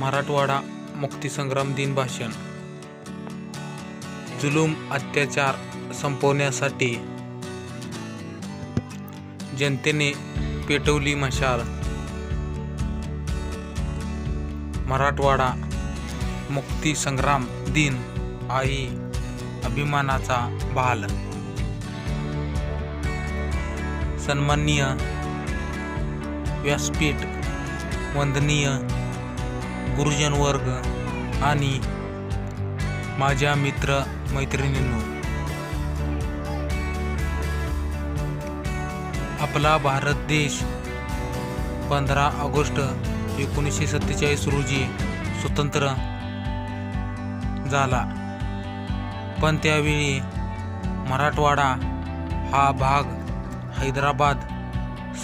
मराठवाडा मुक्तीसंग्राम दिन भाषण. जुलूम अत्याचार संपवण्यासाठी जनतेने पेटवली मशाल. मराठवाडा मुक्तीसंग्राम दिन आई अभिमानाचा बहाल सन्माननीय व्यासपीठ वंदनीय गुरुजन वर्ग आणि माझ्या मित्र मैत्रिणींनो आपला भारत देश पंधरा ऑगस्ट एकोणीसशे सत्तेचाळीस रोजी स्वतंत्र झाला. पण त्यावेळी मराठवाडा हा भाग हैदराबाद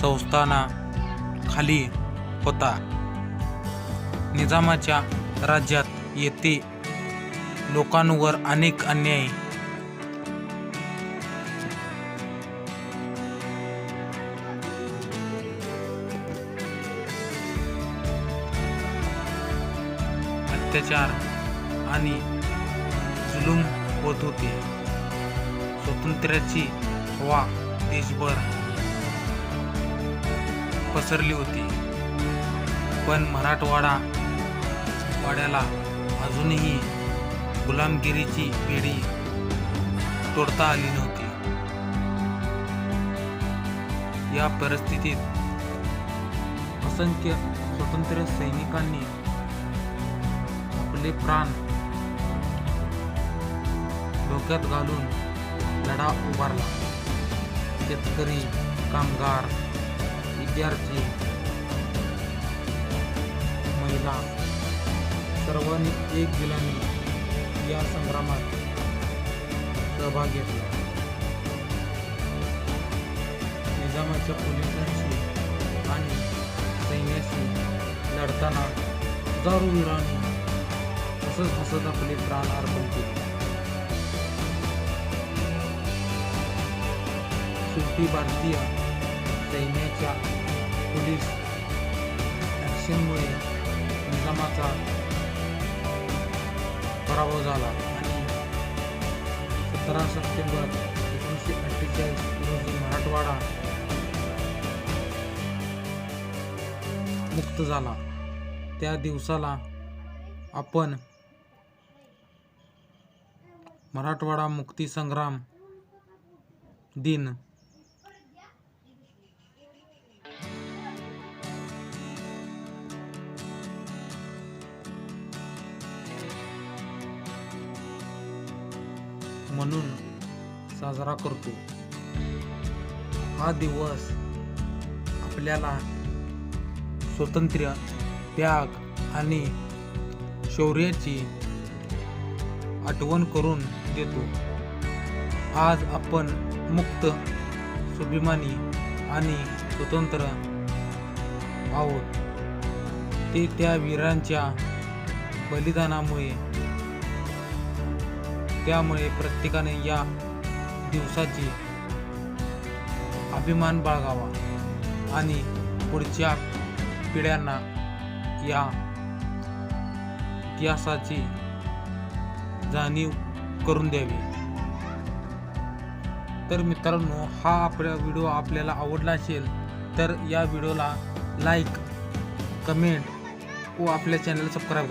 संस्थाना खाली होता. निजामाच्या राज्यात येथे लोकांवर अनेक अन्याय. अत्याचार आणि जुलूम होत होते. स्वातंत्र्याची हवा देशभर पसरली होती. पण मराठवाडा वाड्याला अजूनही गुलामगिरीची पिढी तोडता आली नव्हती. या परिस्थितीत असंख्य स्वतंत्र सैनिकांनी आपले प्राण डोक्यात घालून लढा उभारला. शेतकरी कामगार विद्यार्थी महिला सर्वांनी एक दिलाने या संग्रामात सहभाग घेतला. निजामाच्या पोलिसांशी आणि सैन्याशी लढताना हजारो वीरांनी हसत हसत आपले प्राण अर्पण केले. शेवटी भारतीय सैन्याच्या पोलीस ॲक्शनमुळे निजामाचा पराभव झाला. आणि सतरा सप्टेंबर एकोणीसशे अठ्ठेचाळीस रोजी मराठवाडा मुक्त झाला. त्या दिवसाला आपण मराठवाडा मुक्ती संग्राम दिन म्हणून साजरा करतो. हा दिवस आपल्याला स्वातंत्र्य त्याग आणि शौर्याची आठवण करून देतो. आज आपण मुक्त स्वाभिमानी आणि स्वतंत्र आहोत. ते त्या वीरांच्या बलिदानामुळे त्यामुळे प्रत्येकाने या दिवसाची अभिमान बाळगावा आणि पुढच्या पिढ्यांना या इतिहासाची जाणीव करून द्यावी. तर मित्रांनो हा आपला व्हिडिओ आपल्याला आवडला असेल तर या व्हिडिओला लाईक कमेंट व आपल्या चॅनल सबस्क्राईब करा.